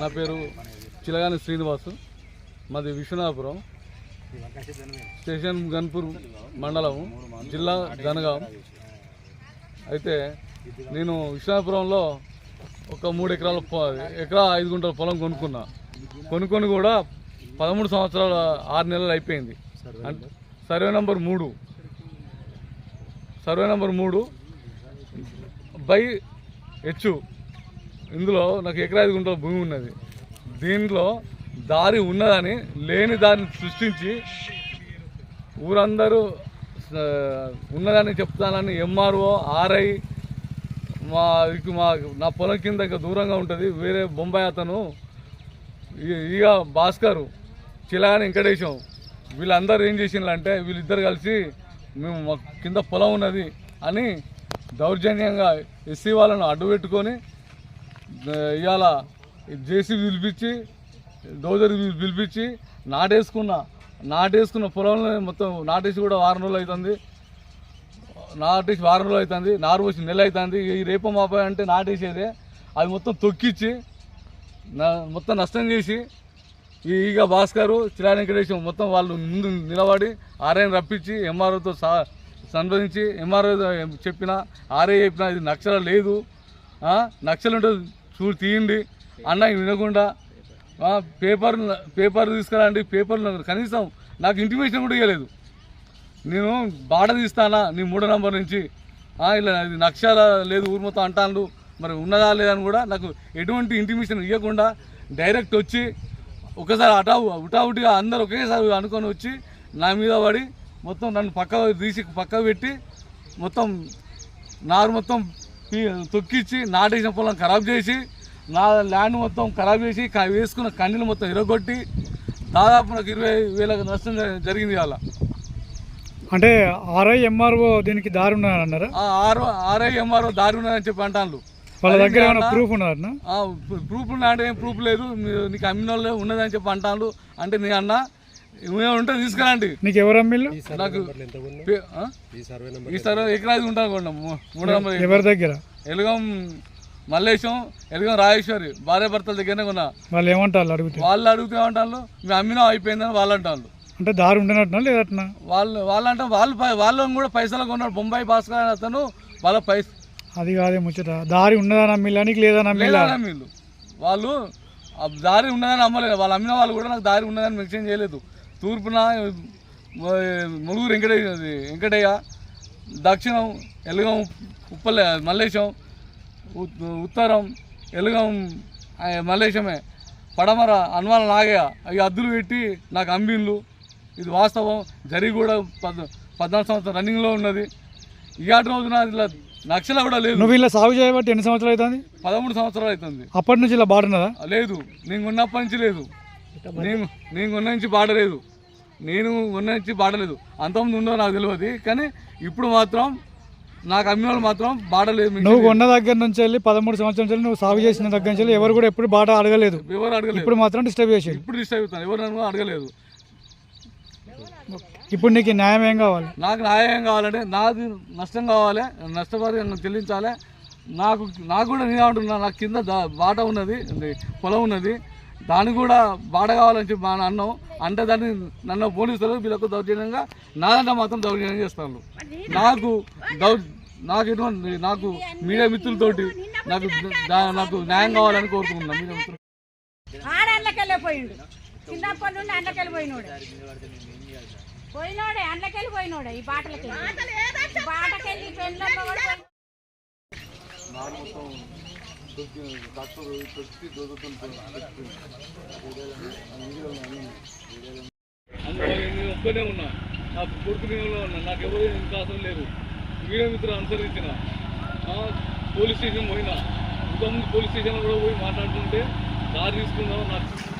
నా పేరు చిలగాని శ్రీనివాసు. మాది విశ్వనాథపురం. స్టేషన్ గన్పూర్ మండలం జిల్లా గనగాం అయితే నేను విశ్వనాథపురంలో ఒక మూడు ఎకరాల ఎకరా ఐదు గుంటల పొలం కొనుక్కున్నా. కొనుక్కొని కూడా పదమూడు సంవత్సరాల ఆరు నెలలు అయిపోయింది. సర్వే నంబర్ మూడు. సర్వే నంబర్ మూడు బై హెచ్చు ఇందులో నాకు ఎకరాది గుంటల భూమి ఉన్నది. దీంట్లో దారి ఉన్నదని లేని దారిని సృష్టించి ఊరందరూ ఉన్నదని చెప్తానని ఎంఆర్ఓ ఆర్ఐ మా ఇది మా నా పొలం కింద ఇంకా దూరంగా ఉంటుంది. వేరే బొంబాయి అతను ఇక భాస్కర్ చిలాని వెంకటేశం వీళ్ళందరూ ఏం చేసిండ్రంటే వీళ్ళిద్దరు కలిసి మేము మా కింద పొలం ఉన్నది అని దౌర్జన్యంగా ఎస్సీ వాళ్ళను అడ్డు పెట్టుకొని ఇవాళ జేసీబీ పిలిపించి డోజర్ పిలిపించి నాటేసుకున్న నాటేసుకున్న పొలంలో మొత్తం నాటేసి కూడా వారం రోజులు అవుతుంది నాటేసి వారం రోజులు అవుతుంది నారు పోసి నెల అవుతుంది ఈ రేప మాపాయ అంటే నాటేసేదే. అది మొత్తం తొక్కిచ్చి మొత్తం నష్టం చేసి ఈగ భాస్కరు చిరా వెంకటేశం మొత్తం వాళ్ళు ముందు నిలబడి ఆర్ఐని రప్పించి ఎంఆర్ఓతో సా సంప్రదించి ఎంఆర్ఓ చెప్పిన ఆర్ఐ చెప్పిన ఇది నక్షల లేదు. నక్షలు ఉంటుంది చూడు తీయండి. అన్న వినకుండా పేపర్ పేపర్ తీసుకురండి పేపర్ కనీసం నాకు ఇంటిమేషన్ కూడా ఇవ్వలేదు నేను బాట తీస్తానా నీ మూడో నంబర్ నుంచి. ఇలా ఇది నక్షాల లేదు ఊరు మొత్తం అంటాను మరి ఉన్నదా లేదని కూడా నాకు ఎటువంటి ఇంటిమేషన్ ఇవ్వకుండా డైరెక్ట్ వచ్చి ఒకసారి అటా ఉటావుటిగా అందరు ఒకేసారి అనుకొని వచ్చి నా మీద పడి మొత్తం నన్ను పక్క తీసి పక్క పెట్టి మొత్తం నారు మొత్తం తొక్కిచ్చి నాటేసిన పొలం ఖరాబ్ చేసి నా ల్యాండ్ మొత్తం ఖరాబ్ చేసి క- వేసుకున్న కన్నీళ్ళు మొత్తం ఇరగొట్టి దాదాపు నాకు ఇరవై వేలకు నష్టం జరిగింది ఇవాళ. అంటే ఆర్ఐ ఎంఆర్ఓ దీనికి దారి ఉన్నదని అన్నారా ఆ ఆరు ఆర్ఐ ఎంఆర్ఓ దారి ఉన్నదని చెప్పి అంటాను వాళ్ళ దగ్గర ఏమైనా ప్రూఫ్ ఉన్నదన్నా ప్రూఫ్ ఉన్నా అంటే ఏం ప్రూఫ్ లేదు. నీకు అమ్మిన వాళ్ళే ఉన్నదని చెప్పి అంటాను అంటే నీ అన్న ఏమైనా ఉంటే తీసుకురండి. నీకు ఎవరు అమ్మిళ్ళు? నాకు? ఈ సర్వే ఎకరాది ఉంటాను మూడు నెంబర్ ఎవరి దగ్గర? ఎలుగం మల్లేశం ఎలుగం రాజేశ్వరి భార్య భర్తల దగ్గరనే కొన్నా వాళ్ళు ఏమంటారు అడిగితే? వాళ్ళు అడిగితే ఏమంటారు మేము అమ్మినా అయిపోయిందని వాళ్ళు అంటారు అంటే దారి ఉండనట్టునా లేదట్నా? వాళ్ళు వాళ్ళు అంటే వాళ్ళు వాళ్ళని కూడా పైసలు కొన్నారు బొంబాయి భాస్కర్ అనే అతను వాళ్ళ పైస. అది కాదే ముచ్చట. దారి ఉన్నదని నీకు లేదని లేదా వీళ్ళు వాళ్ళు దారి ఉన్నదని అమ్మలేదు. వాళ్ళు అమ్మిన వాళ్ళు కూడా నాకు దారి ఉన్నదని మెన్షన్ చేయలేదు. తూర్పున మ- ములుగురు వెంకటయ్య వెంకటయ్య దక్షిణం ఎలుగం ఉప్పలే మల్లేశం ఉత్తరం ఎలుగం మల్లేశమే. పడమర అన్వాల నాగయ్య అవి అద్దులు పెట్టి నాకు అంబిన్లు ఇది వాస్తవం. జరిగి కూడా పద్ పద్నాలుగు సంవత్సరం రన్నింగ్లో ఉన్నది. ఇవాటి రోజున ఇలా నక్షల కూడా లేదు. నువ్వు ఇలా సాగు చేయబట్టి ఎన్ని సంవత్సరాలు అవుతుంది? పదమూడు సంవత్సరాలు అవుతుంది. అప్పటి నుంచి ఇలా బాడున్నదా? లేదు. నేను ఉన్నప్పటి నుంచి లేదు. నేను నేను ఉన్న నుంచి పాడలేదు నేను ఉన్న నుంచి పాడలేదు అంతకుముందు ఉందో నాకు తెలియదు. కానీ ఇప్పుడు మాత్రం నాకు అమ్మిన మాత్రం పాడలేదు మీకు. నువ్వు కొన్న దగ్గర నుంచి వెళ్ళి పదమూడు సంవత్సరాల నుంచి నువ్వు సాగు చేసిన దగ్గర నుంచి వెళ్ళి ఎవరు కూడా ఎప్పుడు బాట అడగలేదు. ఎవరు అడగలేదు. ఇప్పుడు మాత్రం డిస్టర్బ్ చేసి ఇప్పుడు డిస్టర్బ్ అవుతాను ఎవరు నన్ను అడగలేదు. ఇప్పుడు నీకు న్యాయం ఏం కావాలి? నాకు న్యాయం కావాలంటే నాది నష్టం కావాలి. నష్టపరిహారం చెల్లించాలి. నాకు నాకు కూడా నేను అంటున్నా నాకు కింద బాట ఉన్నది పొలం ఉన్నది. దానికి కూడా బాట కావాలని చెప్పి మా అన్నం అంటే దాన్ని నన్ను పోలీసులు వీళ్ళకు దౌర్జన్యంగా నాదంటే మాత్రం దౌర్జన్యం చేస్తాను నాకు దౌ నాకు ఎటువంటి నాకు మీడియా మిత్రులతోటి నాకు నాకు న్యాయం కావాలని కోరుకుంటున్నాను మీడియా మిత్రులు. చిన్నప్పటి నుండి పోయినోడే. ఈ బాటలకి. బాటకెళ్ళి పెళ్ళల్లో కూడా పోయి- నేను ఒక్కనే ఉన్నా. నా కొడుకు నేను ఉన్నా. నాకు ఎవరు ఇంకా అవసరం లేదు మీడియా మిత్రులు అనుసరించిన. పోలీస్ స్టేషన్ పోయినా. ఇంతకుముందు పోలీస్ స్టేషన్లో కూడా పోయి మాట్లాడుతుంటే దారి తీసుకుందాం నాకు